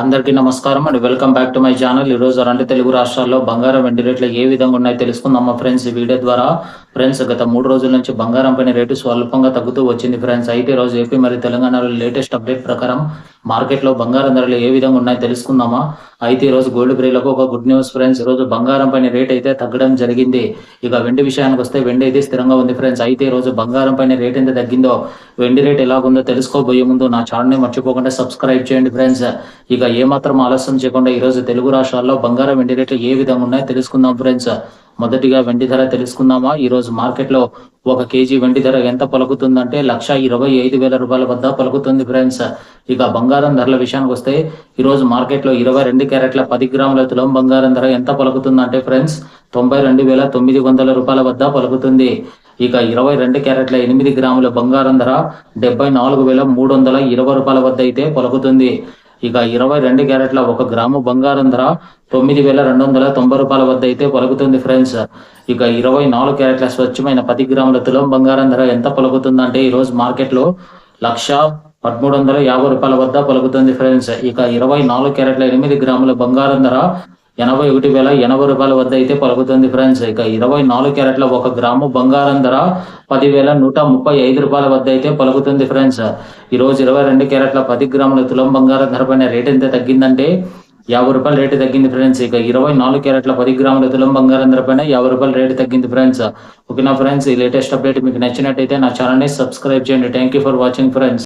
అందరికీ నమస్కారం and welcome back to my channel. ఈ రోజు అంటే తెలుగు రాష్ట్రాల్లో బంగారం వెండి రేట్లు ఏ విధంగా ఉన్నాయో తెలుసుకుందాం మా ఫ్రెండ్స్. ఈ వీడియో ద్వారా ఫ్రెండ్స్ గత మూడు రోజుల నుంచి బంగారం పైన రేటు స్వల్పంగా తగ్గుతూ వచ్చింది. ఫ్రెండ్స్ అయితే రోజు ఏపీ మరియు తెలంగాణలో లేటెస్ట్ అప్డేట్ ప్రకారం మార్కెట్లో బంగారం ధరలు ఏ విధంగా ఉన్నాయో తెలుసుకుందామా? అయితే ఈ రోజు గోల్డ్ బ్రేలకు ఒక గుడ్ న్యూస్ ఫ్రెండ్స్. ఈ రోజు బంగారం పైన రేట్ అయితే తగ్గడం జరిగింది. ఇక వెండి విషయానికి వస్తే వెండి అయితే స్థిరంగా ఉంది ఫ్రెండ్స్. అయితే ఈ రోజు బంగారం పైన రేట్ ఎంత తగ్గిందో వెండి రేట్ ఎలాగుందో తెలుసుకోబోయే ముందు నా ఛానల్ని మర్చిపోకుండా సబ్స్క్రైబ్ చేయండి ఫ్రెండ్స్. ఇక ఏమాత్రం ఆలస్యం చేయకుండా ఈరోజు తెలుగు రాష్ట్రాల్లో బంగారం వెండి రేట్లు ఏ విధంగా ఉన్నాయో తెలుసుకుందాం ఫ్రెండ్స్. మొదటిగా వెండి ధర తెలుసుకుందామా? ఈరోజు మార్కెట్లో ఒక కేజీ వెండి ధర ఎంత పలుకుతుందంటే లక్ష ఇరవై ఐదు వేల రూపాయల వద్ద పలుకుతుంది ఫ్రెండ్స్. ఇక బంగారం ధరల విషయానికి వస్తే ఈరోజు మార్కెట్లో ఇరవై రెండు క్యారెట్ల పది గ్రాముల తులం బంగారం ధర ఎంత పలుకుతుందంటే ఫ్రెండ్స్ తొంభై రెండు వేల తొమ్మిది వందల రూపాయల వద్ద పలుకుతుంది. ఇక ఇరవై రెండు క్యారెట్ల ఎనిమిది గ్రాముల బంగారం ధర డెబ్బై నాలుగు వేల మూడు వందల ఇరవై రూపాయల వద్ద అయితే పలుకుతుంది. ఇక ఇరవై రెండు క్యారెట్ల ఒక గ్రాము బంగారం ధర తొమ్మిది వేల రెండు వందల తొంభై రూపాయల వద్ద అయితే పలుకుతుంది ఫ్రెండ్స్ ఇక ఇరవై నాలుగు క్యారెట్ల స్వచ్ఛమైన పది గ్రాముల తులం బంగారం ధర ఎంత పలుకుతుందంటే ఈ రోజు మార్కెట్లో లక్ష పదమూడు వందల యాభై రూపాయల వద్ద పలుకుతుంది ఫ్రెండ్స్ ఇక ఇరవై నాలుగు క్యారెట్ల ఎనిమిది గ్రాముల బంగారం ధర ఎనభై ఒకటి వేల ఎనభై రూపాయల వద్ద అయితే పలుకుతుంది ఫ్రెండ్స్ ఇక ఇరవై నాలుగు క్యారెట్ల ఒక గ్రాము బంగారం ధర పదివేల నూట ముప్పై ఐదు రూపాయల వద్ద అయితే పలుకుతుంది ఫ్రెండ్స్ ఈ రోజు ఇరవై రెండు క్యారెట్ల పది గ్రాముల తులం బంగారం ధర పైన రేట్ ఎంత తగ్గిందంటే యాభై రూపాయల రేటు తగ్గింది ఫ్రెండ్స్ ఇక ఇరవై నాలుగు క్యారెట్ల పది గ్రాముల తులం బంగారం ధర పైన యాభై రూపాయల రేటు తగ్గింది ఫ్రెండ్స్ ఓకేనా ఫ్రెండ్స్ ఈ లేటెస్ట్ అప్డేట్ మీకు నచ్చినట్టయితే నా ఛానల్ని సబ్స్క్రైబ్ చేయండి. Thank you for watching friends